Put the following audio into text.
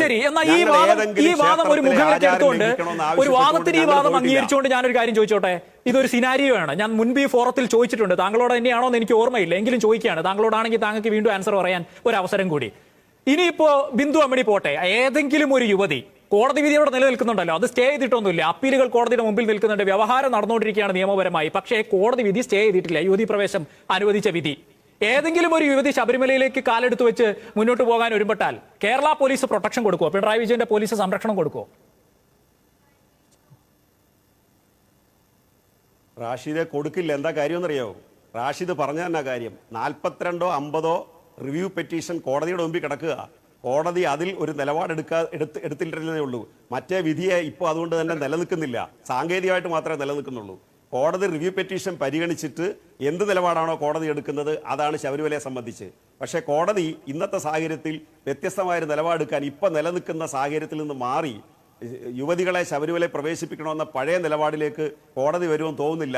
ശരി എന്നാൽ ഈ വാദം ഈ വാദം ഒരു മുഖവിലേക്ക് എടുത്തുകൊണ്ട് ഒരു വാദത്തിന് ഈ വാദം അംഗീകരിച്ചുകൊണ്ട് ഞാനൊരു കാര്യം ചോദിച്ചോട്ടെ? ഇതൊരു സിനാരിയോ ആണ്. ഞാൻ മുൻപ് ഈ ഫോറത്തിൽ ചോദിച്ചിട്ടുണ്ട്. താങ്കളോട് തന്നെയാണോ എന്ന് എനിക്ക് ഓർമ്മയില്ല. എങ്കിലും ചോദിക്കുകയാണ്. താങ്കളോടാണെങ്കിൽ താങ്കൾക്ക് വീണ്ടും ആൻസർ പറയാൻ ഒരു അവസരം കൂടി. ഇനിയിപ്പോ ബിന്ദു അമ്മണി പോട്ടെ. ഏതെങ്കിലും ഒരു യുവതി കോടതി വിധിയോട് നിലനിൽക്കുന്നുണ്ടല്ലോ. അത് സ്റ്റേ ചെയ്തിട്ടൊന്നുമില്ല. അപ്പീലുകൾ കോടതിയുടെ മുമ്പിൽ നിൽക്കുന്നുണ്ട്. വ്യവഹാരം നടന്നുകൊണ്ടിരിക്കുകയാണ് നിയമപരമായി. പക്ഷേ കോടതി വിധി സ്റ്റേ ചെയ്തിട്ടില്ല. യുവതി പ്രവേശം അനുവദിച്ച വിധി. ഏതെങ്കിലും ഒരു യുവതി ശബരിമലയിലേക്ക് കാലെടുത്ത് വെച്ച് മുന്നോട്ട് പോകാൻ ഒരുമ്പെട്ടാൽ കേരള പോലീസ് പ്രൊട്ടക്ഷൻ കൊടുക്കുമോ പിണറായി വിജയന്റെ പോലീസ് സംരക്ഷണം കൊടുക്കുമോ റാഷിദെ കൊടുക്കില്ല. എന്താ കാര്യം എന്നറിയാവോ റാഷിദ് പറഞ്ഞ തന്നെ കാര്യം. നാൽപ്പത്തിരണ്ടോ അമ്പതോ റിവ്യൂ പെറ്റീഷൻ കോടതിയുടെ മുമ്പിൽ കിടക്കുക. കോടതി അതിൽ ഒരു നിലപാടെടുക്കാ എടുത്ത് എടുത്തിട്ടില്ലെന്നേ ഉള്ളൂ. മറ്റേ വിധിയെ ഇപ്പോൾ അതുകൊണ്ട് തന്നെ നിലനിൽക്കുന്നില്ല. സാങ്കേതികമായിട്ട് മാത്രമേ നിലനിൽക്കുന്നുള്ളൂ. കോടതി റിവ്യൂ പെറ്റീഷൻ പരിഗണിച്ചിട്ട് എന്ത് നിലപാടാണോ കോടതി എടുക്കുന്നത് അതാണ് ശബരിമലയെ സംബന്ധിച്ച്. പക്ഷേ കോടതി ഇന്നത്തെ സാഹചര്യത്തിൽ വ്യത്യസ്തമായ ഒരു നിലപാടെടുക്കാൻ ഇപ്പം നിലനിൽക്കുന്ന സാഹചര്യത്തിൽ നിന്ന് മാറി. യുവതികളെ ശബരിമലയിൽ പ്രവേശിപ്പിക്കണമെന്ന പഴയ നിലപാടിലേക്ക് കോടതി വരുമെന്ന് തോന്നുന്നില്ല.